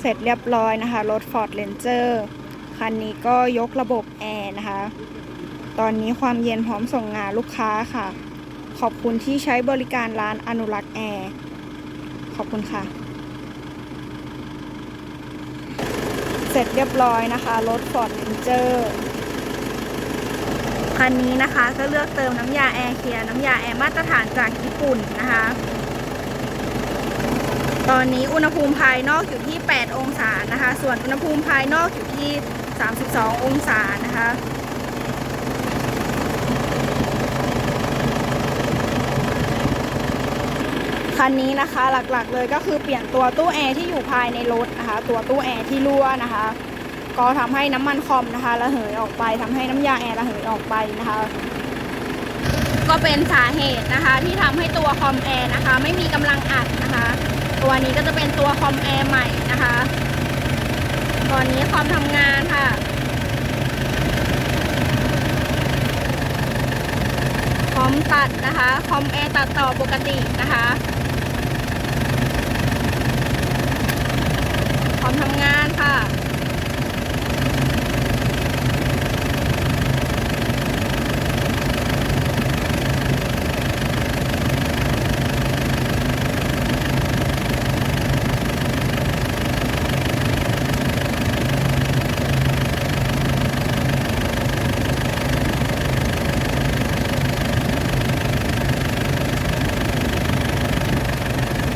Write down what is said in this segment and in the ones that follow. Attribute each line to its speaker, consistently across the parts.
Speaker 1: เสร็จเรียบร้อยนะคะ รถ Ford Ranger คันนี้ก็ยกระบบแอร์นะคะ ตอนนี้ความเย็นพร้อมส่งงานลูกค้าค่ะ ขอบคุณที่ใช้บริการร้านอนุรักษ์แอร์ ขอบคุณค่ะ เสร็จเรียบร้อยนะคะ รถ Ford Ranger คันนี้นะคะก็เลือกเติมน้ำยาแอร์เคลียร์น้ำยาแอร์มาตรฐานจากญี่ปุ่นนะคะ ตอนนี้อุณหภูมิภายนอกอยู่ที่ 8 องศานะคะ ส่วนอุณหภูมิภายนอกอยู่ที่ 32 องศานะคะคันนี้นะคะหลักๆเลยก็คือเปลี่ยนตัวตู้แอร์ที่อยู่ภายในรถนะคะ ตัวตู้แอร์ที่รั่วนะคะ ก็ทำให้น้ำมันคอมนะคะระเหยออกไปทำให้น้ำยาแอร์ระเหยออกไปนะคะ ก็เป็นสาเหตุนะคะที่ทำให้ตัวคอมแอร์นะคะ ไม่มีกำลังอัดนะคะ ตัวนี้ก็จะเป็นตัวคอมแอร์ใหม่นะคะ ตอนนี้คอมทำงานค่ะ คอมตัดนะคะ คอมแอร์ตัดต่อปกตินะคะ คอมทำงานค่ะ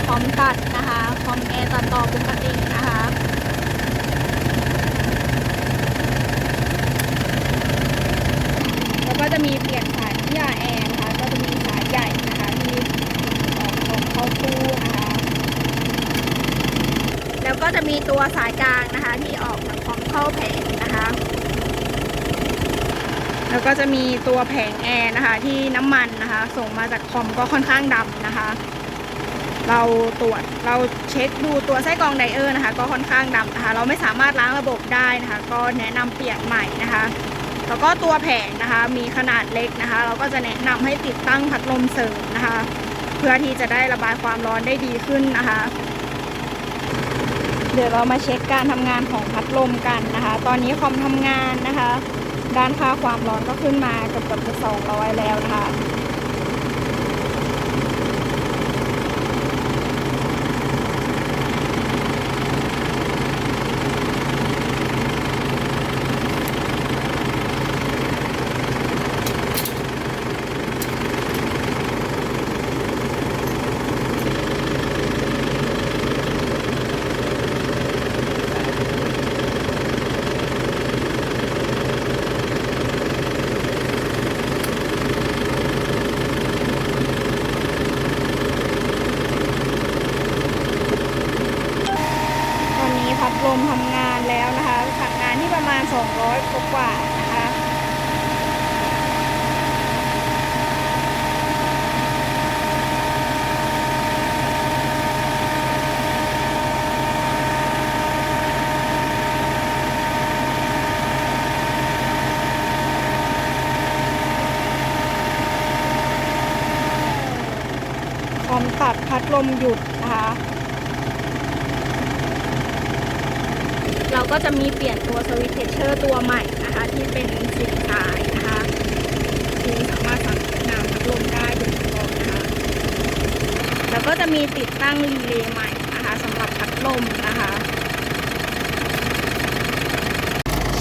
Speaker 1: คอมตัดนะคะ คอมแอร์ตัดต่อปกตินะคะ แล้วก็จะมีเปลี่ยนสายน้ำยาแอร์นะคะ ก็จะมีสายใหญ่นะคะที่ออกตรงเข้าตู้นะคะ แล้วก็จะมีตัวสายกลางนะคะ ที่ออกจากคอมเข้า แผงนะคะ แล้วก็จะมีตัวแผงแอร์นะคะ ที่น้ำมันนะคะ ส่งมาจากคอมก็ค่อนข้างดำนะคะ เราตรวจเราเช็คดูตัวไส้กรองไดเออร์นะคะ ก็ค่อนข้างดำนะคะ เราไม่สามารถล้างระบบได้นะคะ ก็แนะนำเปลี่ยนใหม่นะคะแล้วก็ตัวแผงนะคะมีขนาดเล็กนะคะ เราก็จะแนะนำให้ติดตั้งพัดลมเสริมนะคะ เพื่อที่จะได้ระบายความร้อนได้ดีขึ้นนะคะ เดี๋ยวเรามาเช็คการทำงานของพัดลมกันนะคะ ตอนนี้คอมทำงานนะคะ ด้านค่าความร้อนก็ขึ้นมาเกือบจะ200 แล้วนะคะ ตอนนี้พัดลมทำงานแล้วนะคะทำงานที่ประมาณ 200กว่านะคะคอมตัดพัดลมหยุดนะคะ เราก็จะมีเปลี่ยนตัวสวิตช์เทเชอร์ตัวใหม่นะคะ ที่เป็นสีสายนะคะที่สามารถสั่งน้ำพัดลมได้โดยเฉพาะนะคะแล้วก็จะมีติดตั้งรีเลย์ใหม่นะคะสำหรับพัดลมนะคะ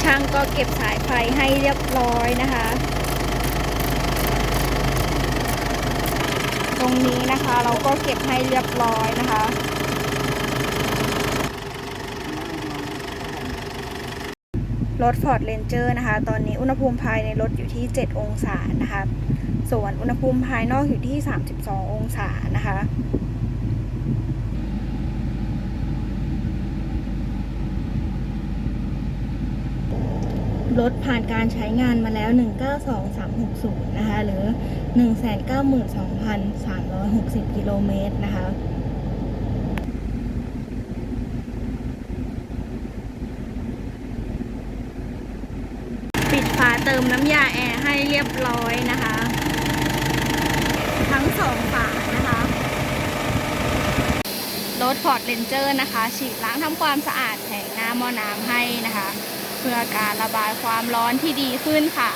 Speaker 1: ช่างก็เก็บสายไฟให้เรียบร้อยนะคะตรงนี้นะคะเราก็เก็บให้เรียบร้อยนะคะ รถ Ford Ranger นะคะ ตอนนี้อุณหภูมิภายในรถอยู่ที่ 7 องศานะคะ ส่วนอุณหภูมิภายนอกอยู่ที่ 32 องศานะคะรถผ่านการใช้งานมาแล้ว 192360 นะคะ หรือ 192,360 กิโลเมตรนะคะ ปิดฝา เติมน้ำยาแอร์ให้เรียบร้อยนะคะ ทั้งสองฝานะคะรรถ Ford Ranger นะคะ ฉีดล้างทำความสะอาดแผงหน้าหม้อน้ำให้นะคะ เพื่อการระบายความร้อนที่ดีขึ้นค่ะ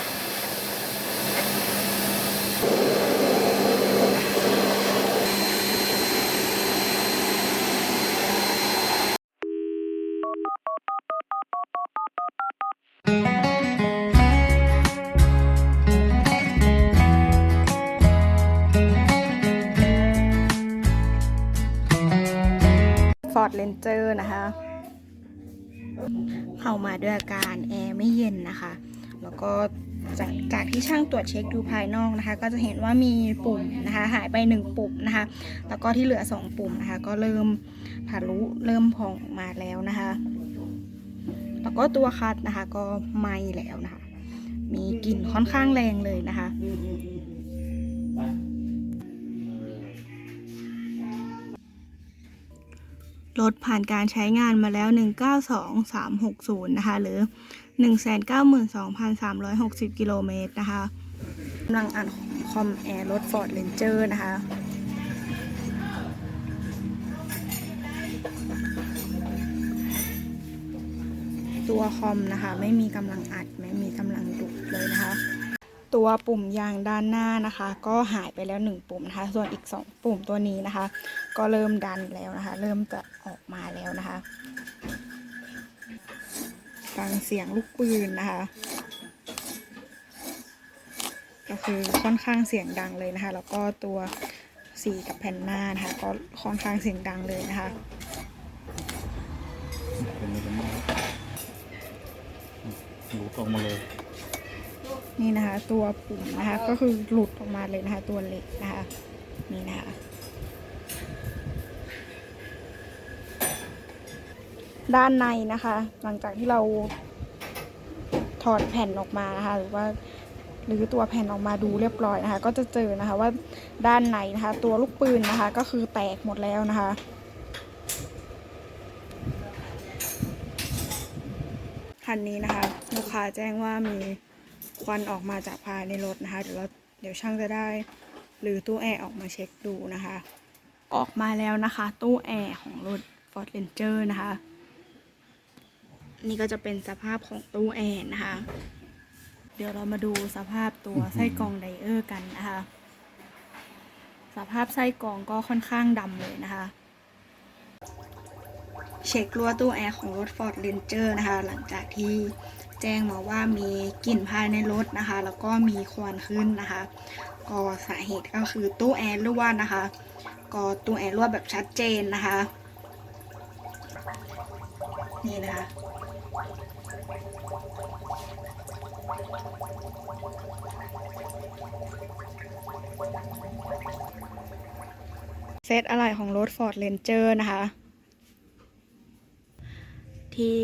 Speaker 1: Ford Ranger นะคะ เข้ามาด้วยอาการแอร์ไม่เย็นนะคะ แล้วก็จากจากที่ช่างตรวจเช็คดูภายนอกนะคะ ก็จะเห็นว่ามีปุ่มนะคะ หายไป 1 ปุ่มนะคะ แล้วก็ที่เหลือ 2 ปุ่มนะคะ ก็เริ่มทะลุเริ่มพองมาแล้วนะคะ แล้วก็ตัวคัดนะคะก็ไหม้แล้วนะคะ มีกลิ่นค่อนข้างแรงเลยนะคะ รถผ่านการใช้งานมาแล้ว 192360 นะคะ หรือ 192,360 กิโลเมตรนะคะกำลังอ่านคอมแอร์รถ Ford Ranger นะคะตัวคอมนะคะ ไม่มีกำลังอัด ไม่มีกำลังดุเลยนะคะ ตัวปุ่มยางด้านหน้านะคะ ก็หายไปแล้ว 1 ปุ่มนะคะ ส่วนอีก 2 ปุ่มตัวนี้นะคะ ก็เริ่มดันแล้วนะคะ เริ่มจะออกมาแล้วนะคะฟังเสียงลูกปืนนะคะ ก็คือค่อนข้างเสียงดังเลยนะคะ แล้วก็ตัวสีกับแผ่นหน้านะคะ ก็ค่อนข้างเสียงดังเลยนะคะ
Speaker 2: หลุดออกมาเลย
Speaker 1: นี่นะคะ ตัวปุ่มนะคะ ก็คือหลุดออกมาเลยนะคะ ตัวเหล็กนะคะ นี่นะคะด้านในนะคะ หลังจากที่เราถอดแผ่นออกมานะคะ หรือว่าหรือตัวแผ่นออกมาดูเรียบร้อยนะคะ ก็จะเจอนะคะว่าด้านในนะคะ ตัวลูกปืนนะคะ ก็คือแตกหมดแล้วนะคะ คันนี้นะคะ ลูกค้าแจ้งว่ามี ควันออกมาจากภายในรถนะคะ เดี๋ยวเราเดี๋ยวช่างจะได้หรือตู้แอร์ออกมาเช็คดูนะคะ ออกมาแล้วนะคะ ตู้แอร์ของรถ Ford Ranger นะคะ นี่ก็จะเป็นสภาพของตู้แอร์นะคะ เดี๋ยวเรามาดูสภาพตัวไส้กรองไดเออร์กันนะคะ สภาพไส้กรองก็ค่อนข้างดำเลยนะคะเช็ครั้วตู้แอร์ของรถ Ford Ranger นะคะ หลังจากที่ แจ้งมาว่ามีกลิ่นภายในรถนะคะ แล้วก็มีควันขึ้นนะคะ ก็สาเหตุก็คือตู้แอร์รั่วนะคะ ก็ตู้แอร์รั่วแบบชัดเจนนะคะ นี่นะคะเซตอะไรของรถ Ford Ranger นะคะ ที่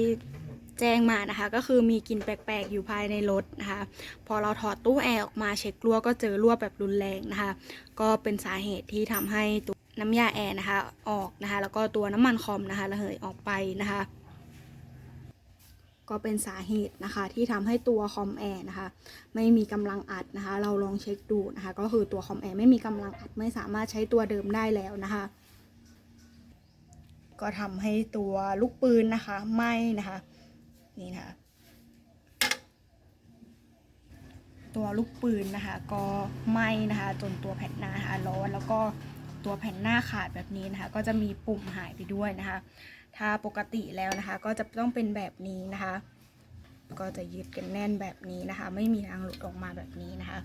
Speaker 1: แจ้งมานะคะ ก็คือมีกลิ่นแปลกๆ อยู่ภายในรถนะคะ พอเราถอดตู้แอร์ออกมาเช็ครั่วก็เจอรั่วแบบรุนแรงนะคะ ก็เป็นสาเหตุที่ทำให้ตัวน้ำยาแอร์นะคะออกนะคะ แล้วก็ตัวน้ำมันคอมนะคะระเหยออกไปนะคะ ก็เป็นสาเหตุนะคะที่ทำให้ตัวคอมแอร์นะคะ ไม่มีกำลังอัดนะคะ เราลองเช็คดูนะคะ ก็คือตัวคอมแอร์ไม่มีกำลังอัดไม่สามารถใช้ตัวเดิมได้แล้วนะคะ ก็ทำให้ตัวลูกปืนนะคะไหม้นะคะ นี่นะคะ ตัวลูกปืนนะคะ ก็ไหม้นะคะ จนตัวแผ่นหน้านะคะร้อนแล้วก็ตัวแผ่นหน้าขาดแบบนี้นะคะ ก็จะมีปุ่มหายไปด้วยนะคะ ถ้าปกติแล้วนะคะ ก็จะต้องเป็นแบบนี้นะคะ ก็จะยึดกันแน่นแบบนี้นะคะ ไม่มีทางหลุดออกมาแบบนี้นะคะ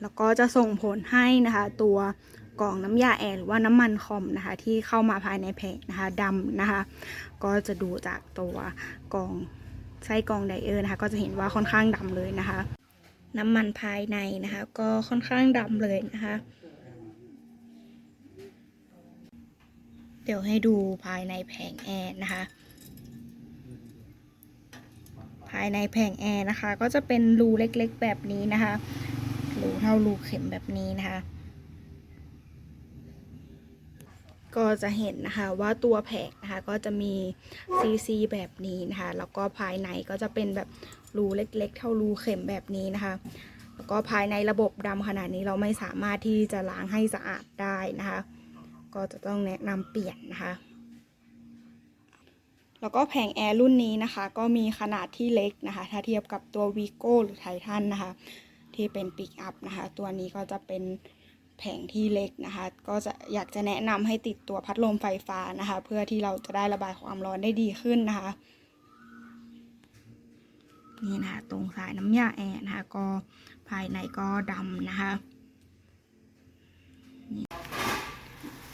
Speaker 1: แล้วก็จะส่งผลให้นะคะ ตัว กล่องน้ำยาแอร์หรือว่าน้ำมันคอมนะคะ ที่เข้ามาภายในแผงนะคะดำนะคะ ก็จะดูจากตัวกล่องไส้กองไดเออร์นะคะ ก็จะเห็นว่าค่อนข้างดำเลยนะคะ น้ำมันภายในนะคะ ก็ค่อนข้างดำเลยนะคะ เดี๋ยวให้ดูภายในแผงแอร์นะคะภายในแผงแอร์นะคะ ก็จะเป็นรูเล็กๆแบบนี้นะคะรูเท่ารูเข็มแบบนี้นะคะ ก็จะเห็นนะคะว่าตัวแผงนะคะก็จะมีซีซีแบบนี้นะคะแล้วก็ภายในก็จะเป็นแบบรูเล็กๆ เท่ารูเข็มแบบนี้นะคะแล้วก็ภายในระบบดำขนาดนี้เราไม่สามารถที่จะล้างให้สะอาดได้นะคะ ก็จะต้องแนะนำเปลี่ยนนะคะ แล้วก็แผงแอร์รุ่นนี้นะคะ ก็มีขนาดที่เล็กนะคะ ถ้าเทียบกับตัววีโก้หรือไททันนะคะ ที่เป็นปิกอัพนะคะ ตัวนี้ก็จะเป็น แผงที่เล็กนะคะ ก็จะอยากจะแนะนำให้ติดตัวพัดลมไฟฟ้านะคะ เพื่อที่เราจะได้ระบายความร้อนได้ดีขึ้นนะคะนี่นะคะตรงสายน้ำยาแอร์นะคะ ก็ภายในก็ดำนะคะ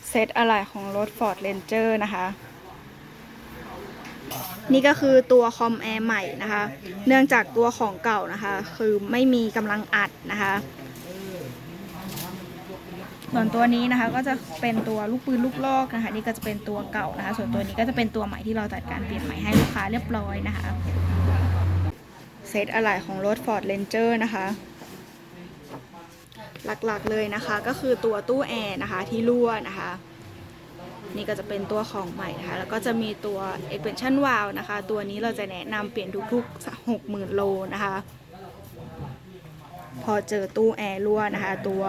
Speaker 1: เซตอะไหล่ของรถ Ford Ranger นะคะ นี่ก็คือตัวคอมแอร์ใหม่นะคะ เนื่องจากตัวของเก่านะคะ คือไม่มีกำลังอัดนะคะ ส่วนตัวนี้นะคะก็จะเป็นตัวลูกปืนลูกลอกนะคะนี่ก็จะเป็นตัวเก่านะคะ ส่วนตัวนี้ก็จะเป็นตัวใหม่ที่เราจัดการเปลี่ยนใหม่ให้ลูกค้าเรียบร้อยนะคะเซตอะไหล่ของรถ Ford Ranger นะคะ หลักๆเลยนะคะก็คือตัวตู้แอร์นะคะที่รั่วนะคะ นี่ก็จะเป็นตัวของใหม่นะคะ แล้วก็จะมีตัว expansion valve นะคะ ตัวนี้เราจะแนะนำเปลี่ยนทุกๆ 60,000 โลนะคะ พอเจอตู้แอร์รั่วนะคะ ตัว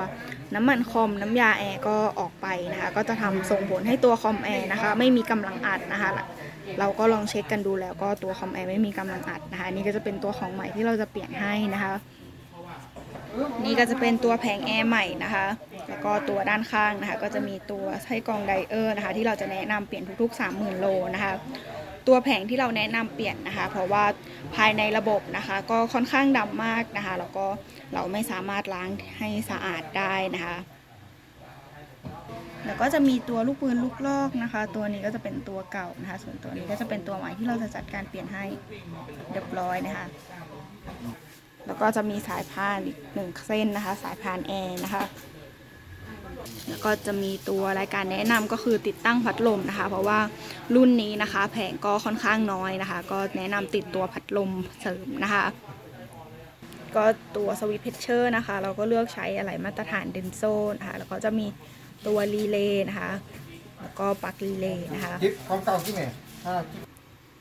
Speaker 1: น้ำมันคอมน้ำยาแอร์ก็ออกไปนะคะ ก็จะทำส่งผลให้ตัวคอมแอร์นะคะ ไม่มีกำลังอัดนะคะเราก็ลองเช็คกันดูแล้วก็ตัวคอมแอร์ไม่มีกำลังอัดนะคะนี่ก็จะเป็นตัวของใหม่ที่เราจะเปลี่ยนให้นะคะ นี่ก็จะเป็นตัวแผงแอร์ใหม่นะคะ แล้วก็ตัวด้านข้างนะคะ ก็จะมีตัวไส้กรองไดเออร์นะคะ ที่เราจะแนะนำเปลี่ยนทุกๆ 30,000 โลนะคะ ตัวแผงที่เราแนะนำเปลี่ยนนะคะ เพราะว่าภายในระบบนะคะ ก็ค่อนข้างดำมากนะคะ แล้วก็เราไม่สามารถล้างให้สะอาดได้นะคะแล้วก็จะมีตัวลูกปืนลูกลอกนะคะ ตัวนี้ก็จะเป็นตัวเก่านะคะ ส่วนตัวนี้ก็จะเป็นตัวใหม่ที่เราจะจัดการเปลี่ยนให้เรียบร้อยนะคะ แล้วก็จะมีสายพานอีกหนึ่งเส้นนะคะ สายพานแอร์นะคะ แล้วก็จะมีตัวรายการแนะนำก็คือติดตั้งพัดลมนะคะ เพราะว่ารุ่นนี้นะคะ แผงก็ค่อนข้างน้อยนะคะ ก็แนะนำติดตัวพัดลมเสริมนะคะ ก็ตัวสวิตช์เพชเชอร์นะคะ เราก็เลือกใช้อะไรมาตรฐานเดนโซนะคะแล้วก็จะมีตัวรีเลย์นะคะ แล้วก็ปลั๊กรีเลย์นะคะ
Speaker 3: คลิปของเก่าที่ไหนถ้า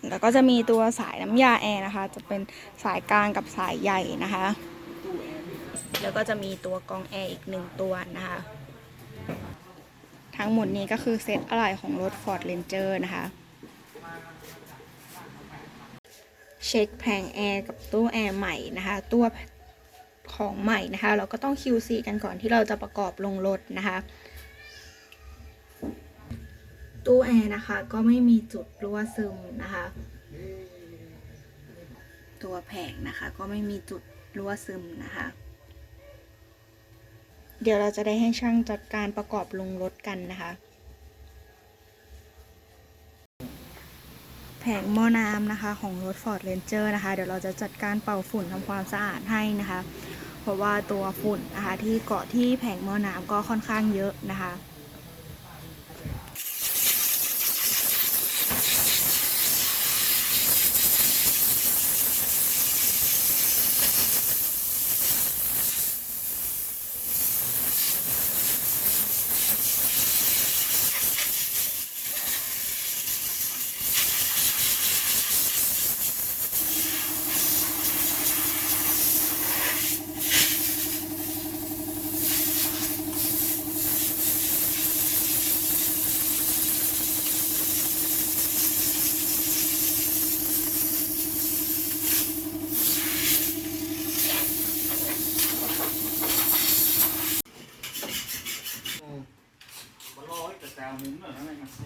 Speaker 1: แล้วก็จะมีตัวสายน้ำยาแอร์นะคะ จะเป็นสายกลางกับสายใหญ่นะคะ แล้วก็จะมีตัวกรองแอร์อีกหนึ่งตัวนะคะ ทั้งหมดนี้ก็คือเซตอะไหล่ของรถ Ford Ranger นะคะ เช็คแผงแอร์กับตู้แอร์ใหม่นะคะ ตัวของใหม่นะคะ เราก็ต้อง QC กันก่อนที่เราจะประกอบลงรถนะคะ ตู้แอร์นะคะก็ไม่มีจุดรั่วซึมนะคะ ตัวแผงนะคะก็ไม่มีจุดรั่วซึมนะคะ เดี๋ยวเราจะได้ให้ช่างจัดการประกอบลงรถกันนะคะ แผงหม้อน้ำนะคะของรถ Ford Ranger นะคะ เดี๋ยวเราจะจัดการเป่าฝุ่นทำความสะอาดให้นะคะ เพราะว่าตัวฝุ่นนะคะที่เกาะที่แผงหม้อน้ำก็ค่อนข้างเยอะนะคะ
Speaker 2: ต่แซวมุ้งหน่อยนะไงนะไป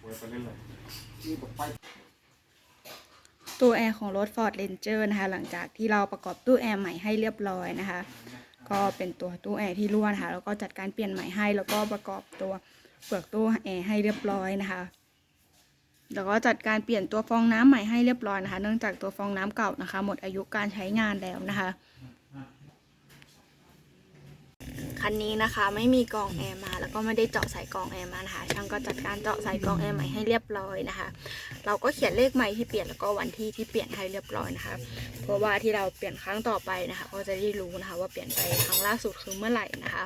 Speaker 2: ไว้ไปเล่นเลย
Speaker 3: ที่บอกไป
Speaker 1: ตู้แอร์ของรถ Ford Ranger นะคะหลังจากที่เราประกอบตู้แอร์ใหม่ให้เรียบร้อยนะคะ ก็เป็นตัวตู้แอร์ที่รั่วนะคะแล้วก็จัดการเปลี่ยนใหม่ให้แล้วก็ประกอบตัวเปลือกตู้แอร์ให้เรียบร้อยนะคะแล้วก็จัดการเปลี่ยนตัวฟองน้ำใหม่ให้เรียบร้อยนะคะ เนื่องจากตัวฟองน้ำเก่านะคะ หมดอายุการใช้งานแล้วนะคะ คันนี้นะคะไม่มีกองแอร์มาแล้วก็ไม่ได้เจาะใส่กองแอร์มานะคะช่างก็จัดการเจาะใส่กองแอร์ใหม่ให้เรียบร้อยนะคะ เราก็เขียนเลขใหม่ที่เปลี่ยนแล้วก็วันที่ที่เปลี่ยนให้เรียบร้อยนะคะ เพราะว่าที่เราเปลี่ยนครั้งต่อไปนะคะ ก็จะได้รู้นะคะ ว่าเปลี่ยนไปครั้งล่าสุดคือเมื่อไหร่นะคะ